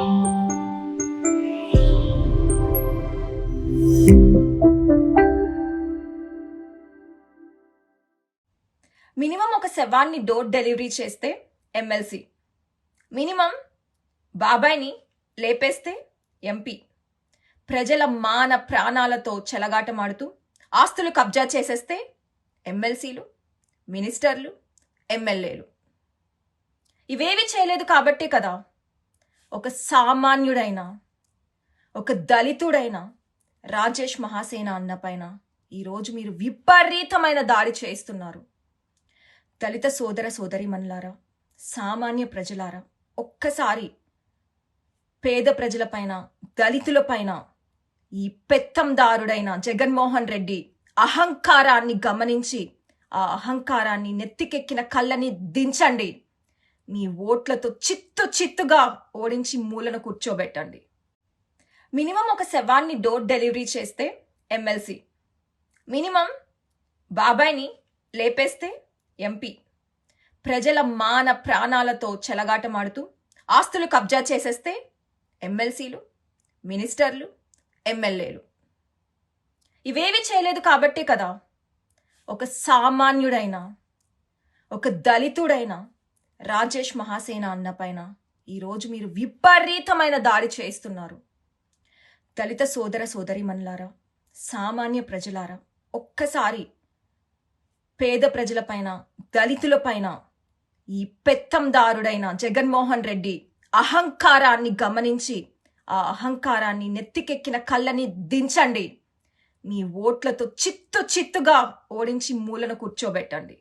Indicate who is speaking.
Speaker 1: Minimum ఒక శవాన్ని door delivery చేస్తే ఎమ్మెల్సీ. మినిమం బాబాయ్ని లేపేస్తే ఎంపీ. ప్రజల మాన ప్రాణాలతో చెలగాటమాడుతూ ఆస్తులు కబ్జా చేసేస్తే ఎమ్మెల్సీలు మినిస్టర్లు ఎమ్మెల్యేలు. ఇవేవి చేయలేదు కాబట్టే కదా ఒక సామాన్యుడైన ఒక దళితుడైన రాజేష్ మహాసేన అన్న పైన ఈరోజు మీరు విపరీతమైన దాడి చేస్తున్నారు దళిత సోదర సోదరిమణులారా సామాన్య ప్రజలారా ఒక్కసారి పేద ప్రజలపైన దళితులపైన ఈ పెత్తందారుడైన జగన్మోహన్ రెడ్డి అహంకారాన్ని గమనించి ఆ అహంకారాన్ని నెత్తికెక్కిన కళ్ళని దించండి. మీ ఓట్లతో చిత్తు చిత్తుగా ఓడించి మూలను కూర్చోబెట్టండి. మినిమం ఒక శవాన్ని డోర్ డెలివరీ చేస్తే ఎమ్మెల్సీ మినిమం బాబాయ్ని లేపేస్తే ఎంపీ ప్రజల మాన ప్రాణాలతో చెలగాటమాడుతూ ఆస్తులు కబ్జా చేసేస్తే ఎమ్మెల్సీలు మినిస్టర్లు ఎమ్మెల్యేలు. ఇవేవి చేయలేదు కాబట్టే కదా ఒక సామాన్యుడైనా ఒక దళితుడైనా రాజేష్ మహాసేన అన్న పైన ఈరోజు మీరు విపరీతమైన దాడి చేస్తున్నారు దళిత సోదర సోదరిమణులారా సామాన్య ప్రజలారా ఒక్కసారి పేద ప్రజలపైన దళితులపైన ఈ పెత్తందారుడైన జగన్మోహన్ రెడ్డి అహంకారాన్ని గమనించి ఆ అహంకారాన్ని నెత్తికెక్కిన కళ్ళని దించండి. మీ ఓట్లతో చిత్తు చిత్తుగా ఓడించి మూలను కూర్చోబెట్టండి.